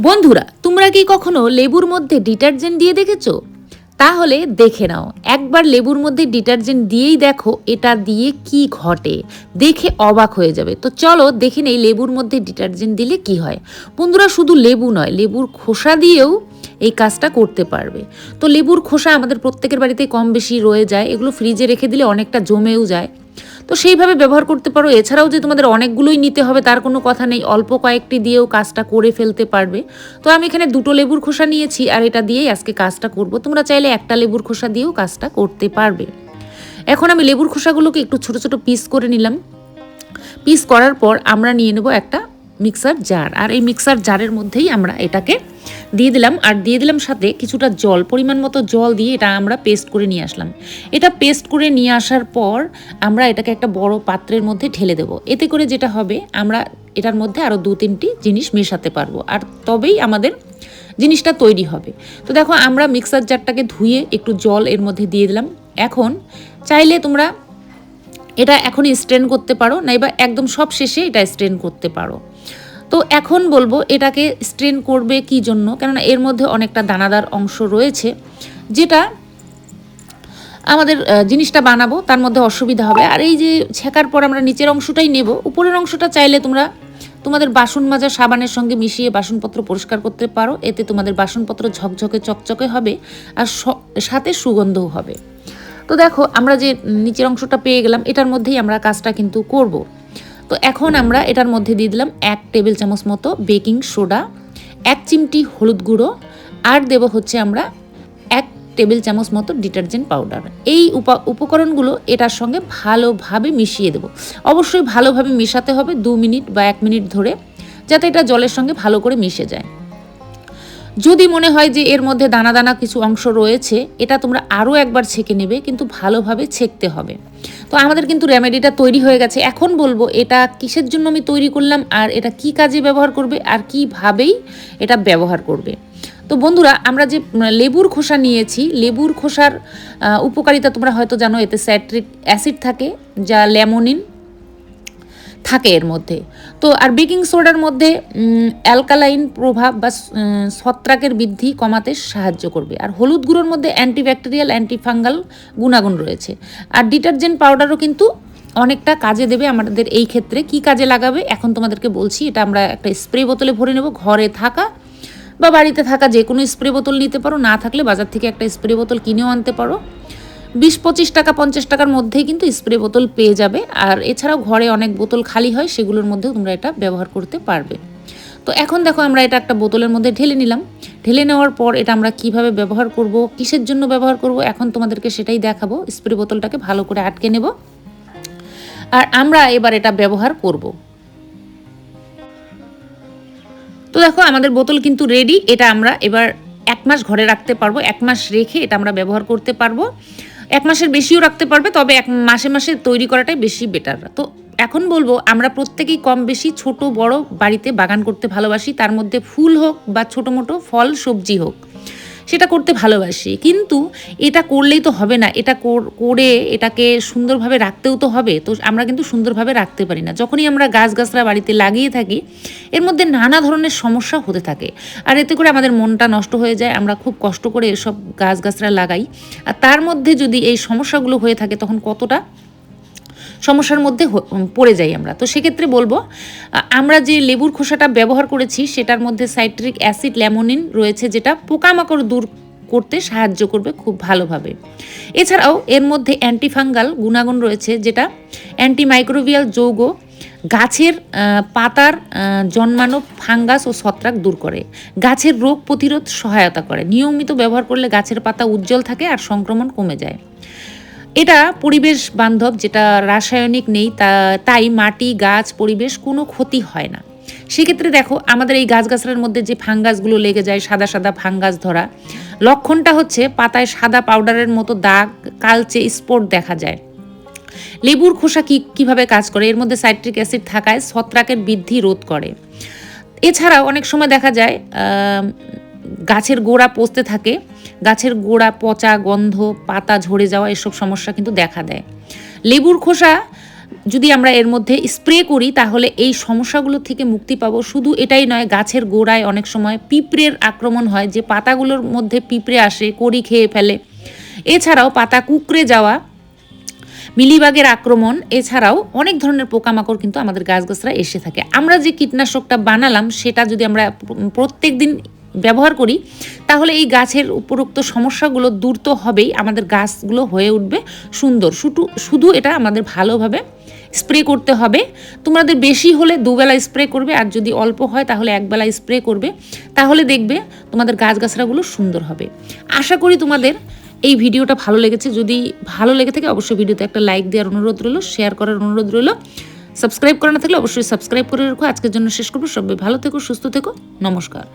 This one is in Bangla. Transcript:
বন্ধুরা, তোমরা কি কখনো লেবুর মধ্যে ডিটারজেন্ট দিয়ে দেখেছ? তাহলে দেখে নাও। একবার লেবুর মধ্যে ডিটারজেন্ট দিয়েই দেখো এটা দিয়ে কি ঘটে। দেখে অবাক হয়ে যাবে। তো চলো দেখে নেই লেবুর মধ্যে ডিটারজেন্ট দিলে কি হয়। বন্ধুরা, শুধু লেবু নয়, লেবুর খোসা দিয়েও এই কাজটা করতে পারবে। তো লেবুর খোসা আমাদের প্রত্যেকের বাড়িতে কম বেশি রয়ে যায়। এগুলো ফ্রিজে রেখে দিলে অনেকটা জমেও যায়। তো সেইভাবে ব্যবহার করতে পারো। এছাড়াও যে তোমাদের অনেকগুলোই নিতে হবে, তার কোনো কথা নেই। অল্প কয়েকটি দিয়েও কাজটা করে ফেলতে পারবে। তো আমি এখানে দুটো লেবুর খোসা নিয়েছি আর এটা দিয়েই আজকে কাজটা করব। তোমরা চাইলে একটা লেবুর খোসা দিয়েও কাজটা করতে পারবে। এখন আমি লেবুর খোসাগুলোকে একটু ছোট ছোট পিস করে নিলাম। পিস করার পর আমরা নিয়ে নেব একটা মিক্সার জার আর এই মিক্সার জারের মধ্যেই আমরা এটাকে দিয়ে দিলাম, আর দিয়ে দিলাম সাথে কিছুটা জল, পরিমাণ মতো জল দিয়ে এটা আমরা পেস্ট করে নিয়ে আসলাম। এটা পেস্ট করে নিয়ে আসার পর আমরা এটাকে একটা বড় পাত্রের মধ্যে ঢেলে দেব। এতে করে যেটা হবে, আমরা এটার মধ্যে আরও দু তিনটি জিনিস মেশাতে পারব, আর তবেই আমাদের জিনিসটা তৈরি হবে। তো দেখো, আমরা মিক্সার জারটাকে ধুয়ে একটু জল এর মধ্যে দিয়ে দিলাম। এখন চাইলে তোমরা এটা এখনই স্ট্রেন করতে পারো, নাইবা একদম সব শেষে এটা স্ট্রেন করতে পারো। তো এখন বলব এটাকে স্ট্রেন করবে কি জন্য? কেননা এর মধ্যে অনেকটা দানাদার অংশ রয়েছে, যেটা আমাদের জিনিসটা বানাবো, তার মধ্যে অসুবিধা হবে। আর এই যে ছেঁকার পর আমরা নিচের অংশটাই নেব, উপরের অংশটা চাইলে তোমরা তোমাদের বাসন মাজা সাবানের সঙ্গে মিশিয়ে বাসনপত্র পরিষ্কার করতে পারো, এতে তোমাদের বাসনপত্র ঝকঝকে, চকচকে হবে আর সাথে সুগন্ধও হবে। তো দেখো, আমরা যে নিচের অংশটা পেয়ে গেলাম, এটার মধ্যেই আমরা কাজটা কিন্তু করব। তো এখন আমরা এটার মধ্যে দিয়ে দিলাম এক টেবিল চামচ মতো বেকিং সোডা, এক চিমটি হলুদ গুঁড়ো, আর দেব হচ্ছে আমরা এক টেবিল চামচ মতো ডিটারজেন্ট পাউডার। এই উপা- উপকরণগুলো এটার সঙ্গে ভালোভাবে মিশিয়ে দেব। অবশ্যই ভালোভাবে মেশাতে হবে দু মিনিট বা এক মিনিট ধরে, যাতে এটা জলের সঙ্গে ভালো করে মিশে যায়। যদি মনে হয় যে এর মধ্যে দানা দানা কিছু অংশ রয়েছে, এটা তোমরা আরও একবার ছেঁকে নেবে, কিন্তু ভালোভাবে ছেঁকতে হবে। তো আমাদের কিন্তু রেমেডিটা তৈরি হয়ে গেছে। এখন বলব, এটা কিসের জন্য আমি তৈরি করলাম, আর এটা কি কাজে ব্যবহার করবে, আর কিভাবেই এটা ব্যবহার করবে। তো বন্ধুরা, আমরা যে লেবুর খোসা নিয়েছি, লেবুর খোসার উপকারিতা তোমরা হয়তো জানো, এতে স্যাট্রিক অ্যাসিড থাকে, যা ল্যামোনিন থাকে এর মধ্যে। তো আর বেকিং সোডার মধ্যে অ্যালকালাইন প্রভাব বা ছত্রাকের বৃদ্ধি কমাতে সাহায্য করবে। আর হলুদ গুঁড়োর মধ্যে অ্যান্টিব্যাকটেরিয়াল, অ্যান্টিফাঙ্গাল গুণাগুণ রয়েছে। আর ডিটারজেন্ট পাউডারও কিন্তু অনেকটা কাজে দেবে আমাদের এই ক্ষেত্রে। কি কাজে লাগাবে? এখন তোমাদেরকে বলছি, এটা আমরা একটা স্প্রে বোতলে ভরে নেব। ঘরে থাকা বা বাড়িতে থাকা যে কোনো স্প্রে বোতল নিতে পারো। না থাকলে বাজার থেকে একটা স্প্রে বোতল কিনেও আনতে পারো। বিশ পঁচিশ টাকা, পঞ্চাশ টাকার মধ্যেই কিন্তু স্প্রে বোতল পেয়ে যাবে। আর এছাড়াও ঘরে অনেক বোতল খালি হয়, সেগুলোর মধ্যেও তোমরা এটা ব্যবহার করতে পারবে। তো এখন দেখো আমরা এটা একটা বোতলের মধ্যে ঢেলে নিলাম। ঢেলে নেওয়ার পর এটা আমরা কীভাবে ব্যবহার করব, কিসের জন্য ব্যবহার করব, এখন তোমাদেরকে সেটাই দেখাবো। স্প্রে বোতলটাকে ভালো করে আটকে নেব। আর আমরা এবার এটা ব্যবহার করব। তো দেখো আমাদের বোতল কিন্তু রেডি এটা আমরা এবার এক মাস ঘরে রাখতে পারব, এক মাস রেখে এটা আমরা ব্যবহার করতে পারব। এক মাসের বেশিও রাখতে পারবে, তবে এক মাসে মাসে তৈরি করাটাই বেশি বেটার তো এখন বলব, আমরা প্রত্যেকেই কম বেশি ছোট বড় বাড়িতে বাগান করতে ভালোবাসি, তার মধ্যে ফুল হোক বা ছোটো মোটো ফল সবজি হোক। সেটা করতে ভালোবাসি। কিন্তু এটা করলেই তো হবে না। এটা করে এটাকে সুন্দরভাবে রাখতেও তো হবে। তো আমরা কিন্তু সুন্দরভাবে রাখতে পারি না। যখনই আমরা গাছ গাছগাছরা বাড়িতে লাগিয়ে থাকি, এর মধ্যে নানা ধরনের সমস্যা হতে থাকে। আর এতে করে আমাদের মনটা নষ্ট হয়ে যায়। আমরা খুব কষ্ট করে এসব গাছগাছরা লাগাই। আর তার মধ্যে যদি এই সমস্যাগুলো হয়ে থাকে, তখন কতটা সমস্যার মধ্যে পড়ে যাই আমরা। তো সেক্ষেত্রে বলব আমরা যে লেবুর খোসাটা ব্যবহার করেছি, সেটার মধ্যে সাইট্রিক অ্যাসিড ল্যামোনিন রয়েছে, যেটা পোকামাকড় দূর করতে সাহায্য করবে খুব ভালোভাবে। এছাড়াও এর মধ্যে অ্যান্টিফাঙ্গাল গুণাগুণ রয়েছে, যেটা অ্যান্টিমাইক্রোবিয়াল যৌগ গাছের পাতার জন্মানো ফাঙ্গাস ও ছত্রাক দূর করে। গাছের রোগ প্রতিরোধ সহায়তা করে। নিয়মিত ব্যবহার করলে গাছের পাতা উজ্জ্বল থাকে আর সংক্রমণ কমে যায়। এটা পরিবেশ বান্ধব যেটা রাসায়নিক নেই, তা, তাই মাটি, গাছ, পরিবেশ কোনো ক্ষতি হয় না। সেক্ষেত্রে দেখো, আমাদের এই গাছগাছড়ার মধ্যে যে ফাঙ্গাসগুলো লেগে যায়, সাদা সাদা ফাঙ্গাস ধরা, লক্ষণটা হচ্ছে পাতায় সাদা পাউডারের মতো দাগ, কালচে স্পট দেখা যায়। লেবুর খোসা কি, কীভাবে কাজ করে? এর মধ্যে সাইট্রিক অ্যাসিড থাকায় ছত্রাকের বৃদ্ধি রোধ করে। এছাড়াও অনেক সময় দেখা যায় গাছের গোড়া পচতে থাকে গাছের গোড়া, পচা গন্ধ, পাতা ঝরে যাওয়া, এসব সমস্যা কিন্তু দেখা দেয়। লেবুর খোসা যদি আমরা এর মধ্যে স্প্রে করি, তাহলে এই সমস্যাগুলো থেকে মুক্তি পাবো। শুধু এটাই নয়, গাছের গোড়ায় অনেক সময় পিঁপড়ের আক্রমণ হয়, যে পাতাগুলোর মধ্যে পিঁপড়ে আসে, কড়ি খেয়ে ফেলে। এছাড়াও পাতা কুকড়ে যাওয়া, মিলিবাগের আক্রমণ, এছাড়াও অনেক ধরনের পোকামাকড় কিন্তু আমাদের গাছগাছরা এসে থাকে। আমরা যে কীটনাশকটা বানালাম, সেটা যদি আমরা প্রত্যেক দিন ব্যবহার করি, তাহলে এই গাছের উপরোক্ত সমস্যাগুলো দূর তো হবেই, আমাদের গাছগুলো হয়ে উঠবে সুন্দর। শুধু শুধু এটা আমাদের ভালোভাবে স্প্রে করতে হবে। তোমাদের বেশি হলে দুবেলা স্প্রে করবে, আর যদি অল্প হয় তাহলে একবেলা স্প্রে করবে। তাহলে দেখবে তোমাদের গাছগাছরাগুলো সুন্দর হবে। আশা করি তোমাদের এই ভিডিওটা ভালো লেগেছে। যদি ভালো লেগে থাকে অবশ্যই ভিডিওতে একটা লাইক দেওয়ার অনুরোধ রইল, শেয়ার করার অনুরোধ রইল। সাবস্ক্রাইব করা না থাকলে অবশ্যই সাবস্ক্রাইব করে রাখো। আজকের জন্য শেষ করব। সবাই ভালো থেকো, সুস্থ থেকো। নমস্কার।